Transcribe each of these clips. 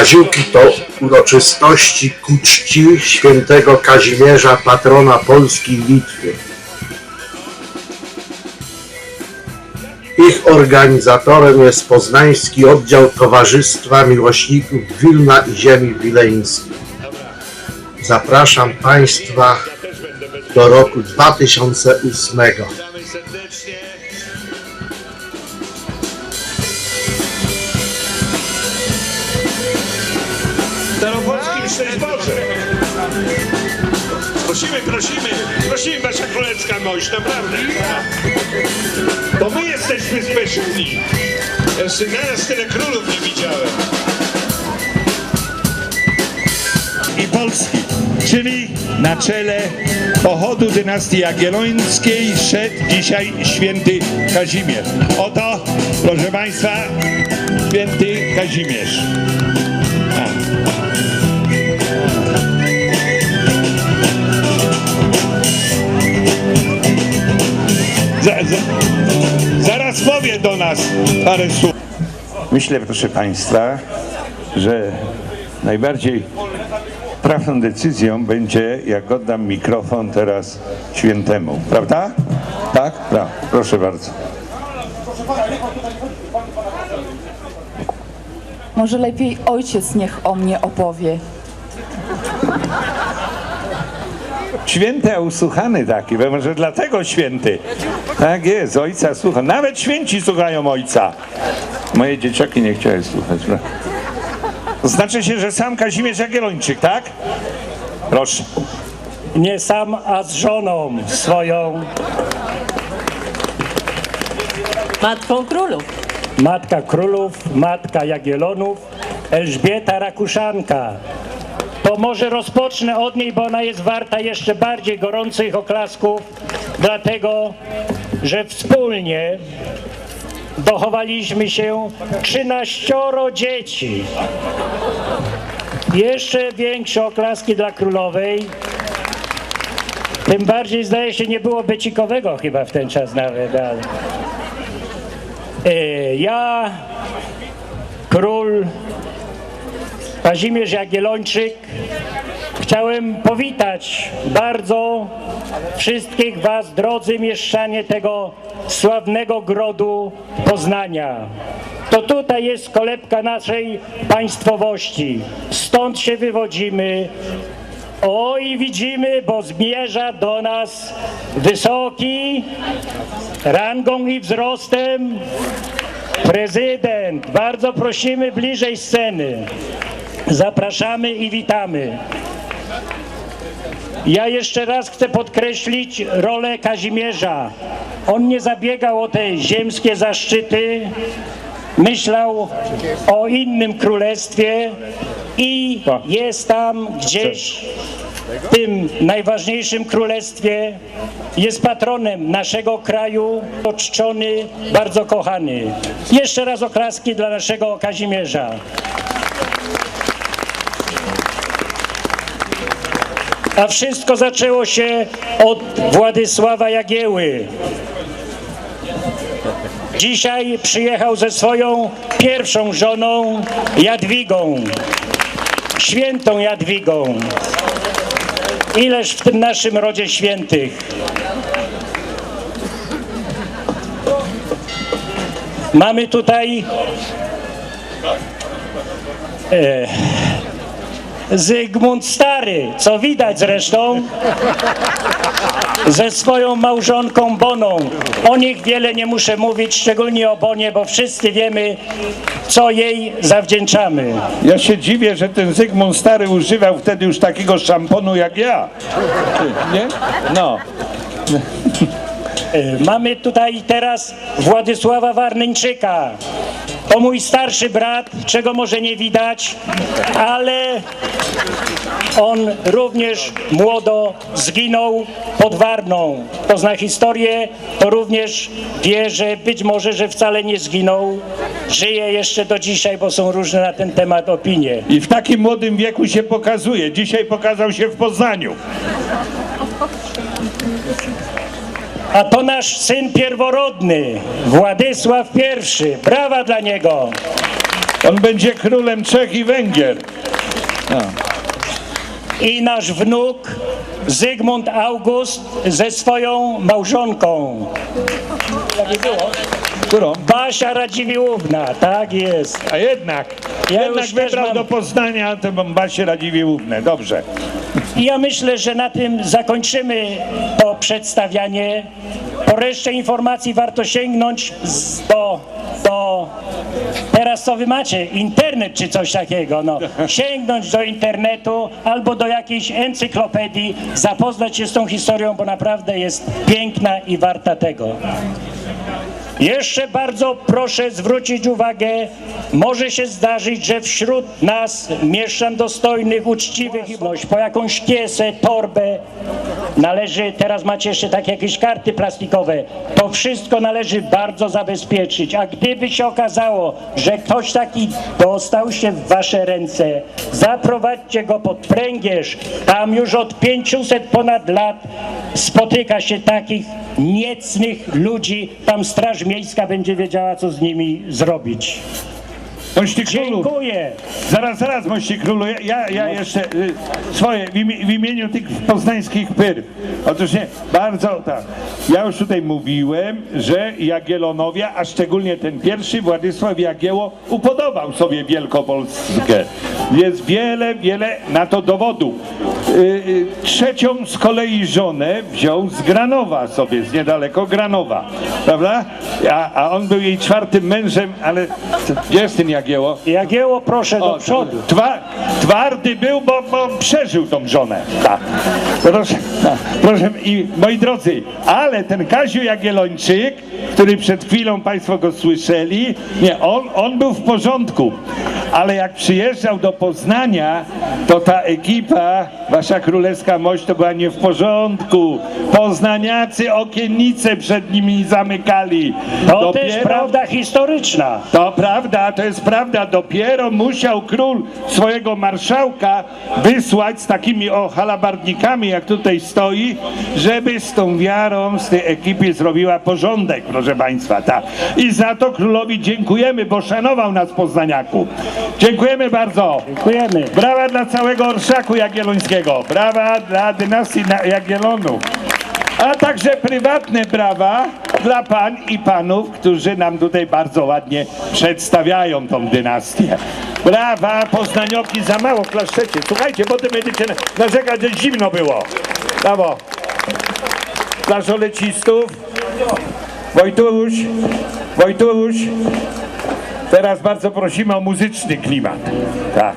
Kaziuki to uroczystości ku czci świętego Kazimierza, patrona Polski i Litwy. Ich organizatorem jest Poznański Oddział Towarzystwa Miłośników Wilna i Ziemi Wileńskiej. Zapraszam Państwa do roku 2008. Prosimy, prosimy, prosimy Wasza Królewska Mość, naprawdę. To my jesteśmy specjalni. Jeszcze naraz tyle królów nie widziałem. i Polski, czyli na czele pochodu dynastii Jagiellońskiej szedł dzisiaj święty Kazimierz. Oto, proszę Państwa, święty Kazimierz. Za, za, zaraz powie do nas parę słów. Myślę, proszę Państwa, że najbardziej trafną decyzją będzie, jak oddam mikrofon teraz świętemu. Prawda? Tak? Pra. Proszę bardzo. Może lepiej ojciec niech o mnie opowie. Święty, a usłuchany taki, bo może dlatego święty. Tak jest, ojca słucha. Nawet święci słuchają ojca. Moje dzieciaki nie chciały słuchać. znaczy się, że sam Kazimierz Jagiellończyk, tak? Proszę. nie sam, a z żoną swoją. Matką królów. Matka królów, matka Jagiellonów, Elżbieta Rakuszanka. To może rozpocznę od niej, bo ona jest warta jeszcze bardziej gorących oklasków, dlatego że wspólnie dochowaliśmy się 13 dzieci. Jeszcze większe oklaski dla królowej. Tym bardziej zdaje się nie było becikowego chyba w ten czas nawet, ale... E, Ja, król Kazimierz Jagiellończyk, chciałem powitać bardzo wszystkich Was, drodzy mieszczanie tego sławnego grodu Poznania. To tutaj jest kolebka naszej państwowości. Stąd się wywodzimy. Oj, widzimy, bo zmierza do nas wysoki, rangą i wzrostem prezydent. Bardzo prosimy bliżej sceny. Zapraszamy i witamy. Ja jeszcze raz chcę podkreślić rolę Kazimierza. On nie zabiegał o te ziemskie zaszczyty, myślał o innym królestwie i jest tam gdzieś w tym najważniejszym królestwie, jest patronem naszego kraju, czczony, bardzo kochany. Jeszcze raz oklaski dla naszego Kazimierza. A wszystko zaczęło się od Władysława Jagieły. Dzisiaj przyjechał ze swoją pierwszą żoną Jadwigą, świętą Jadwigą. Ileż w tym naszym rodzie świętych. Mamy tutaj e, Zygmunt Stary, co widać zresztą, ze swoją małżonką Boną. O nich wiele nie muszę mówić, szczególnie o Bonie, bo wszyscy wiemy, co jej zawdzięczamy. Ja się dziwię, że ten Zygmunt Stary używał wtedy już takiego szamponu jak ja. Nie? No. Y, Mamy tutaj teraz Władysława Warneńczyka. To mój starszy brat, czego może nie widać, ale on również młodo zginął pod Warną. Kto zna historię, to również wie, że być może, że wcale nie zginął. Żyje jeszcze do dzisiaj, bo są różne na ten temat opinie. I w takim młodym wieku się pokazuje. Dzisiaj pokazał się w Poznaniu. A to nasz syn pierworodny, Władysław I. Brawa dla niego. On będzie królem Czech i Węgier. I nasz wnuk Zygmunt August ze swoją małżonką. Którą? Basia Radziwiłłówna, tak jest. A jednak, Ja jednak już też wybrał mam- do Poznania tę Basię Radziwiłłównę. Dobrze. I ja myślę, że na tym zakończymy to przedstawianie. Po reszcie informacji warto sięgnąć do, do teraz co wy macie, internet czy coś takiego, no. Sięgnąć do internetu albo do jakiejś encyklopedii, zapoznać się z tą historią, bo naprawdę jest piękna i warta tego. Jeszcze bardzo proszę zwrócić uwagę, może się zdarzyć, że wśród nas, mieszczan dostojnych, uczciwych i po jakąś kiesę, torbę, należy, teraz macie jeszcze takie jakieś karty plastikowe, to wszystko należy bardzo zabezpieczyć, a gdyby się okazało, że ktoś taki dostał się w wasze ręce, zaprowadźcie go pod pręgierz, tam już od 500 ponad lat spotyka się takich niecnych ludzi, tam Straż Miejska będzie wiedziała, co z nimi zrobić. Mości królu. Dziękuję. Zaraz, zaraz, mości królu. Ja, ja, ja jeszcze y, swoje w, imie, w imieniu tych poznańskich pyrw. Otóż nie, bardzo tak. Ja już tutaj mówiłem, że Jagielonowie, a szczególnie ten pierwszy, Władysław Jagieło, upodobał sobie Wielkopolskę. Jest wiele, wiele na to dowodów. Y, y, trzecią z kolei żonę wziął z Granowa sobie, z niedaleko Granowa, prawda? A, a on był jej czwartym mężem, ale gdzie jest ten Jagieło? Jagieło, proszę do O, przodu. Twa, twardy był, bo, bo przeżył tą żonę. Tak. Proszę, tak. proszę, i moi drodzy, ale ten Kaziu Jagiellończyk, który przed chwilą Państwo go słyszeli, nie, on, on był w porządku, ale jak przyjeżdżał do Poznania, to ta ekipa, Wasza Królewska Mość, to była nie w porządku. Poznaniacy okiennice przed nimi zamykali. To też Dopiero- prawda historyczna. to prawda, to jest prawda. Dopiero musiał król swojego marszałka wysłać z takimi o halabardnikami, jak tutaj stoi, żeby z tą wiarą z tej ekipy zrobiła porządek, proszę państwa. Tak. I za to królowi dziękujemy, bo szanował nas poznaniaków. Dziękujemy bardzo. Dziękujemy. Brawa dla całego orszaku jagiellońskiego. Brawa dla dynastii na- Jagiellonów. A także prywatne brawa dla pań i panów, którzy nam tutaj bardzo ładnie przedstawiają tą dynastię. Brawa, poznanioki, za mało klaszczecie. Słuchajcie, potem będziecie narzekać, że zimno było. Brawo. Dla żolecistów. Wojtuś, Wojtuś. Teraz bardzo prosimy o muzyczny klimat. Tak.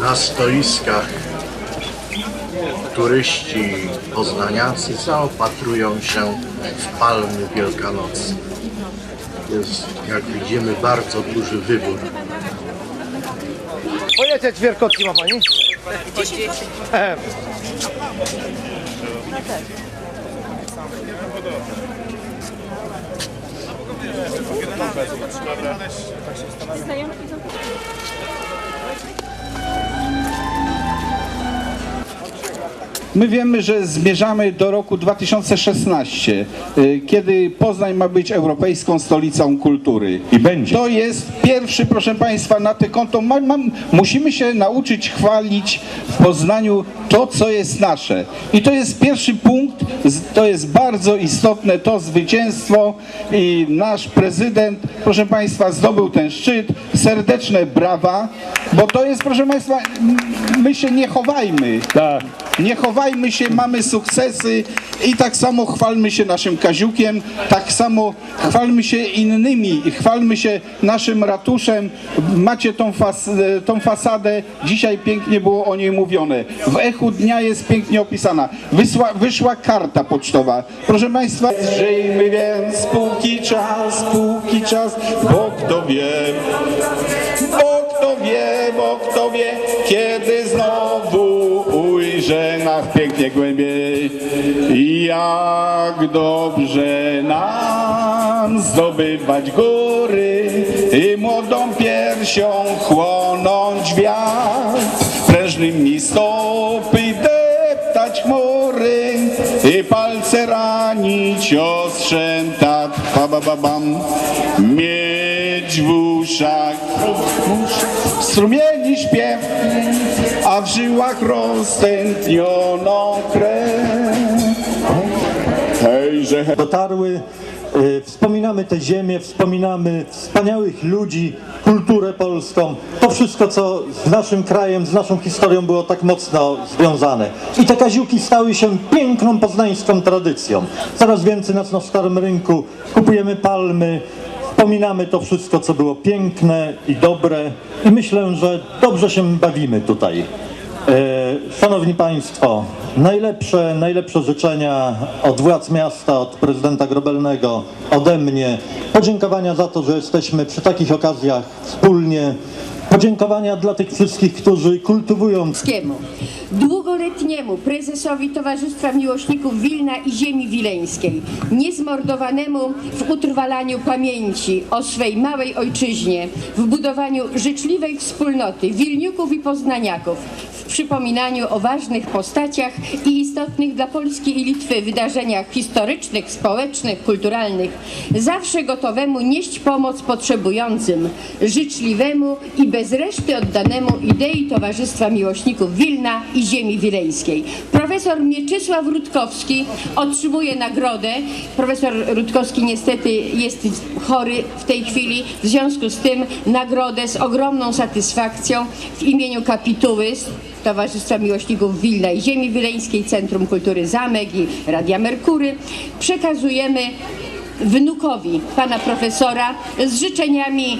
Na stoiskach turyści poznaniacy zaopatrują się w palmy Wielkanocy. Jest, jak widzimy, bardzo duży wybór. Po ile te ćwierkotki ma pani? Ehem. My wiemy, że zmierzamy do roku 2016, y, kiedy Poznań ma być europejską stolicą kultury. I będzie. To jest pierwszy, proszę Państwa, na te konto. Mam, musimy się nauczyć chwalić w Poznaniu to, co jest nasze. I to jest pierwszy punkt, to jest bardzo istotne, to zwycięstwo i nasz prezydent, proszę Państwa, zdobył ten szczyt. Serdeczne brawa, bo to jest, proszę Państwa, my się nie chowajmy. Tak. Nie chowajmy się, mamy sukcesy i tak samo chwalmy się naszym Kaziukiem, tak samo chwalmy się innymi, chwalmy się naszym ratuszem. Macie tą, fas, tą fasadę, dzisiaj pięknie było o niej mówione. W echu dnia jest pięknie opisana. Wysła, wyszła karta pocztowa. Proszę Państwa, żyjmy więc póki czas, póki czas, bo kto wie, bo kto wie, bo kto wie, kiedy znowu nas pięknie głębiej. Jak dobrze nam zdobywać góry i młodą piersią chłonąć wiatr. Prężnymi stopy deptać chmury i palce ranić ostrzem tak, ba, ba, ba, bam. W uszach strumieni śpiew, a w żyłach roztętnioną krew. Hejże, hej. dotarły. Y, Wspominamy tę ziemię, wspominamy wspaniałych ludzi, kulturę polską, to wszystko, co z naszym krajem, z naszą historią było tak mocno związane. I te kaziuki stały się piękną poznańską tradycją. Coraz więcej nas na Starym Rynku, kupujemy palmy, wspominamy to wszystko, co było piękne i dobre i myślę, że dobrze się bawimy tutaj. E, Szanowni Państwo, najlepsze, najlepsze życzenia od władz miasta, od prezydenta Grobelnego, ode mnie. Podziękowania za to, że jesteśmy przy takich okazjach wspólnie. Podziękowania dla tych wszystkich, którzy kultywują długoletniemu prezesowi Towarzystwa Miłośników Wilna i Ziemi Wileńskiej, niezmordowanemu w utrwalaniu pamięci o swej małej ojczyźnie, w budowaniu życzliwej wspólnoty Wilniuków i Poznaniaków, w przypominaniu o ważnych postaciach i istotnych dla Polski i Litwy wydarzeniach historycznych, społecznych, kulturalnych, zawsze gotowemu nieść pomoc potrzebującym, życzliwemu i bez reszty oddanemu idei Towarzystwa Miłośników Wilna i Ziemi Wileńskiej. Profesor Mieczysław Rutkowski otrzymuje nagrodę. Profesor Rutkowski niestety jest chory w tej chwili, w związku z tym nagrodę z ogromną satysfakcją w imieniu kapituły Towarzystwa Miłośników Wilna i Ziemi Wileńskiej, Centrum Kultury Zamek i Radia Merkury przekazujemy wnukowi pana profesora z życzeniami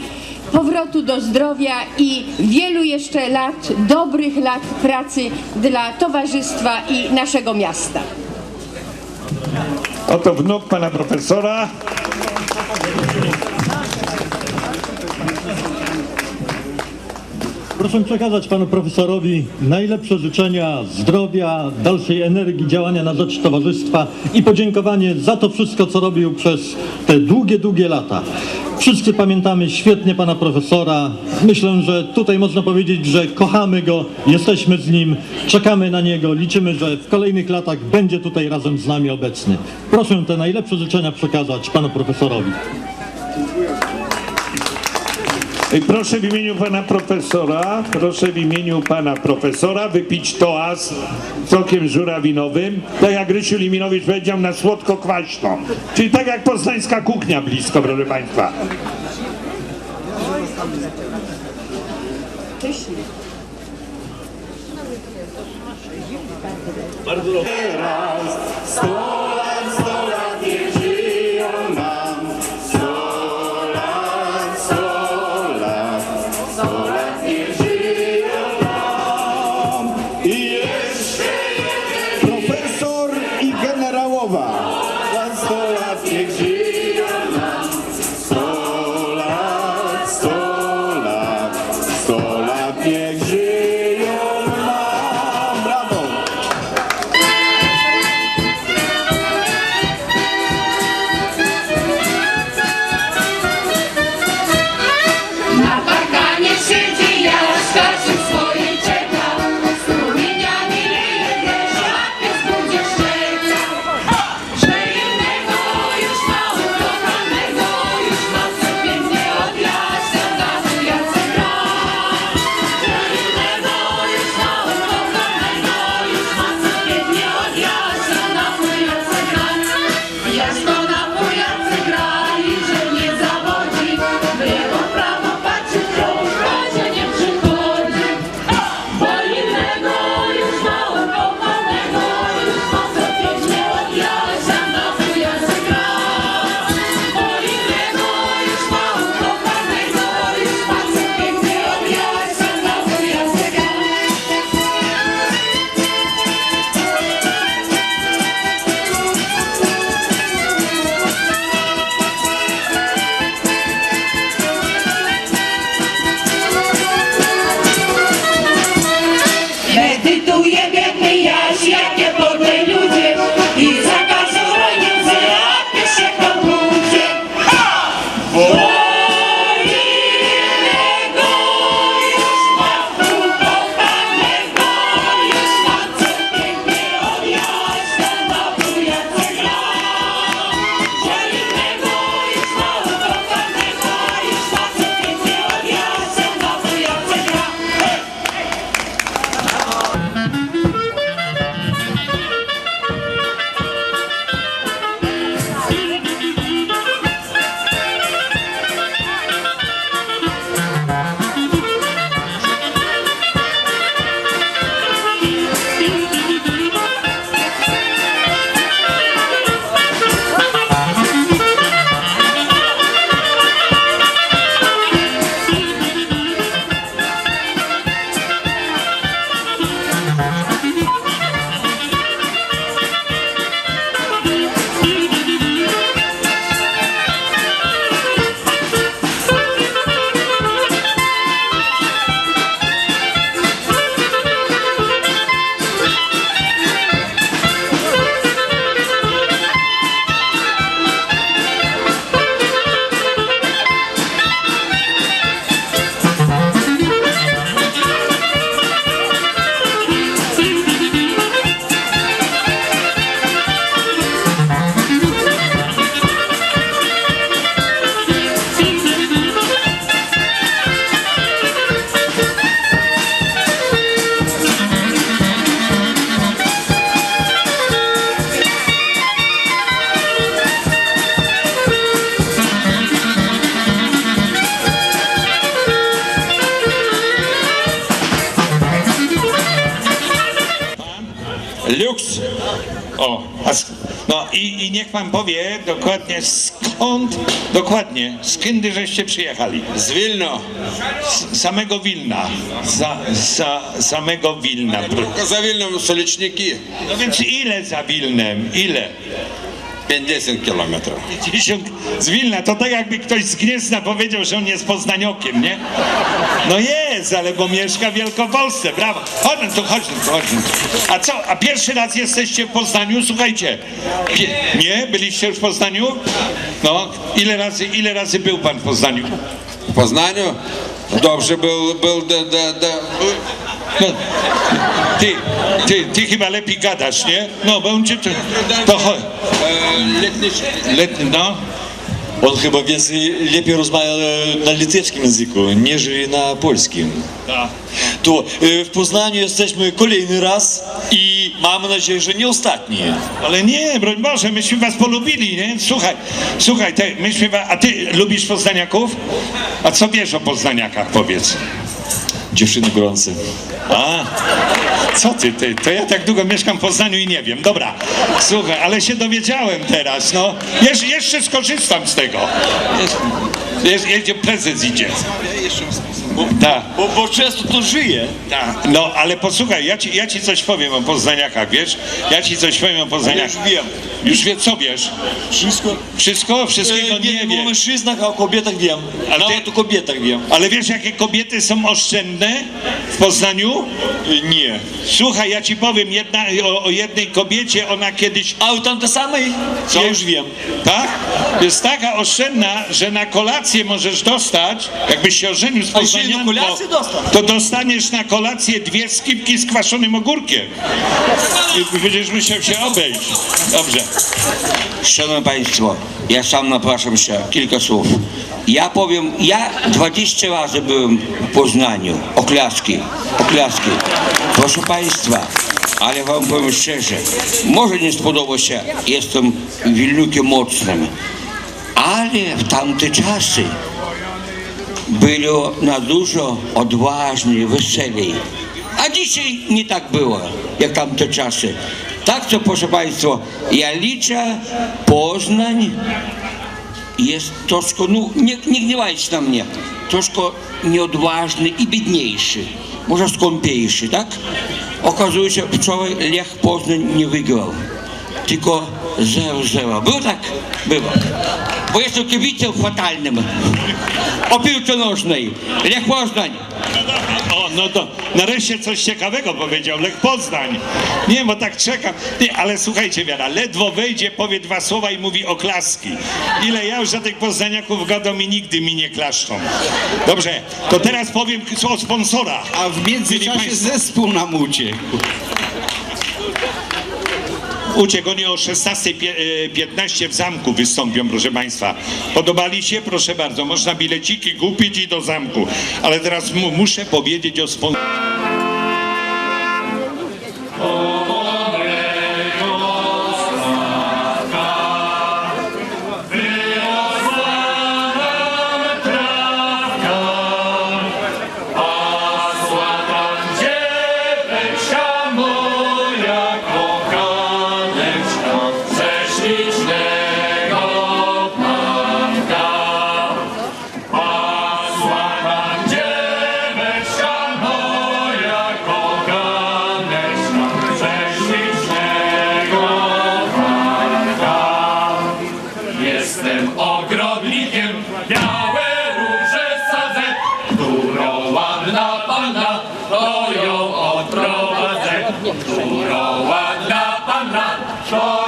powrotu do zdrowia i wielu jeszcze lat, dobrych lat pracy dla towarzystwa i naszego miasta. Oto wnuk pana profesora. Proszę przekazać panu profesorowi najlepsze życzenia zdrowia, dalszej energii działania na rzecz towarzystwa i podziękowanie za to wszystko, co robił przez te długie, długie lata. Wszyscy pamiętamy świetnie pana profesora. Myślę, że tutaj można powiedzieć, że kochamy go, jesteśmy z nim, czekamy na niego, liczymy, że w kolejnych latach będzie tutaj razem z nami obecny. Proszę te najlepsze życzenia przekazać panu profesorowi. Proszę w imieniu pana profesora, proszę w imieniu pana profesora wypić toast sokiem żurawinowym, tak jak Rysiu Liminowicz powiedział, na słodko-kwaśno. Czyli tak jak poznańska kuchnia blisko, proszę państwa. I i, i niech pan powie dokładnie skąd, dokładnie, z kiedy żeście przyjechali? Z Wilno. Z samego Wilna. Za, za samego Wilna. Tylko za Wilnem stoliczniki. No więc ile za Wilnem? Ile? 50 kilometrów. 50 z Wilna, to tak jakby ktoś z Gniezna powiedział, że on jest poznaniokiem, nie? No jest, ale bo mieszka w Wielkopolsce, brawo. Chodź no tu, chodź tu, chodź tu. A co, a pierwszy raz jesteście w Poznaniu? Słuchajcie, pie- nie? Byliście już w Poznaniu? No, ile razy, ile razy był pan w Poznaniu? W Poznaniu dobrze był, był da, da, da, No, ty, ty, ty chyba lepiej gadasz, nie? No, bo on cię... To, to chodź. e, letni, Letni, no. On chyba więcej lepiej rozmawia e, na litewskim języku niż na polskim. Tak. To e, w Poznaniu jesteśmy kolejny raz i mamy nadzieję, że nie ostatni. Ale nie, broń Boże, myśmy was polubili, nie? Słuchaj, słuchaj, te, myśmy a ty lubisz poznaniaków? A co wiesz o poznaniakach, powiedz? Dziewczyny gorące. A, co ty, ty, to ja tak długo mieszkam w Poznaniu i nie wiem. Dobra, słuchaj, ale się dowiedziałem teraz, no. Jesz, jeszcze skorzystam z tego. Jesz, jedzie, prezes idzie. Tak. Bo, bo często to żyje. Tak, no ale posłuchaj, ja ci, ja ci coś powiem o poznaniakach, wiesz? Ja ci coś powiem o poznaniakach. już wiem. Już wie, co wiesz? Wszystko. Wszystko? Wszystkiego E, nie nie wiem o mężczyznach, a o kobietach wiem. A ty- Nawet o kobietach wiem. Ale wiesz, jakie kobiety są oszczędne w Poznaniu? E, Nie. Słuchaj, ja ci powiem jedna, o, o jednej kobiecie, ona kiedyś... A u tam te samej? Co? Ja już wiem. Tak? Jest taka oszczędna, że na kolację możesz dostać, jakbyś się ożenił z poznanianką, kolację to dostaniesz na kolację dwie skipki z kwaszonym ogórkiem. I będziesz musiał się obejść. Dobrze. Szanowni Państwo, ja sam napraszam się kilka słów. Ja powiem, ja 20 razy byłem w Poznaniu. Oklaski, oklaski. Proszę Państwa, ale Wam powiem szczerze, może nie spodoba się, jestem wilnukiem mocnym, ale w tamte czasy byli na dużo odważni, weseli. A dzisiaj nie tak było, jak tamte czasy. Tak co, proszę Państwa, ja liczę, Poznań jest troszkę, no nie, nie gniewajcie na mnie, troszkę nieodważny i biedniejszy, może skąpiejszy, tak? Okazuje się, wczoraj Lech Poznań nie wygrał, tylko 0-0. Było tak? Było. Bo jestem kibicem fatalnym. O piłce nożnej. Lech Poznań. O, no to nareszcie coś ciekawego powiedział Lech Poznań. Nie, bo tak czekam. Nie, ale słuchajcie, Wiara, ledwo wejdzie, powie dwa słowa i mówi oklaski. Ile ja już za tych poznaniaków gadam i nigdy mi nie klaszczą. Dobrze, to teraz powiem o sponsorach. A w międzyczasie zespół nam uciekł. Uciekł o 16.15 w zamku wystąpią, proszę Państwa. Podobali się? Proszę bardzo, można bileciki kupić i do zamku. Ale teraz mu, muszę powiedzieć o sponsorach. Odprowadzę. Którą ładna panna, to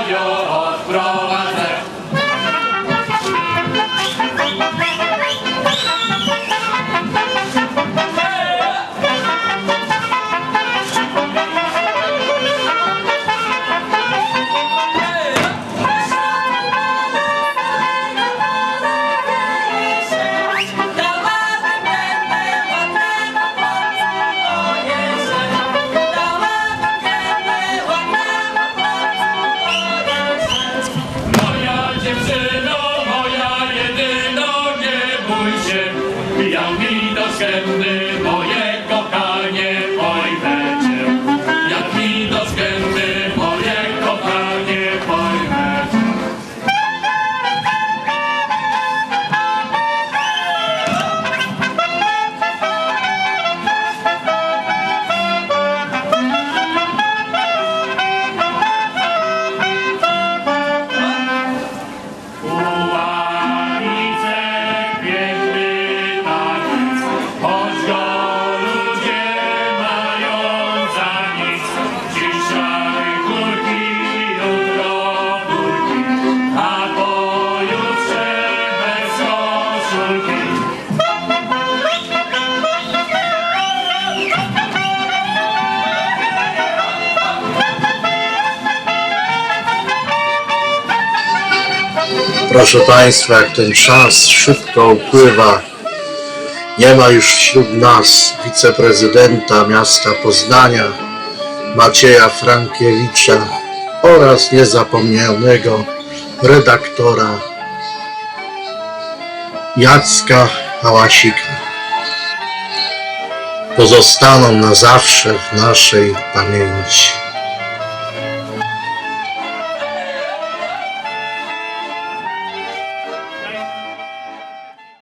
Jak do skępy moje Proszę Państwa, jak ten czas szybko upływa, nie ma już wśród nas wiceprezydenta miasta Poznania Macieja Frankiewicza oraz niezapomnianego redaktora Jacka Hałasika. Pozostaną na zawsze w naszej pamięci.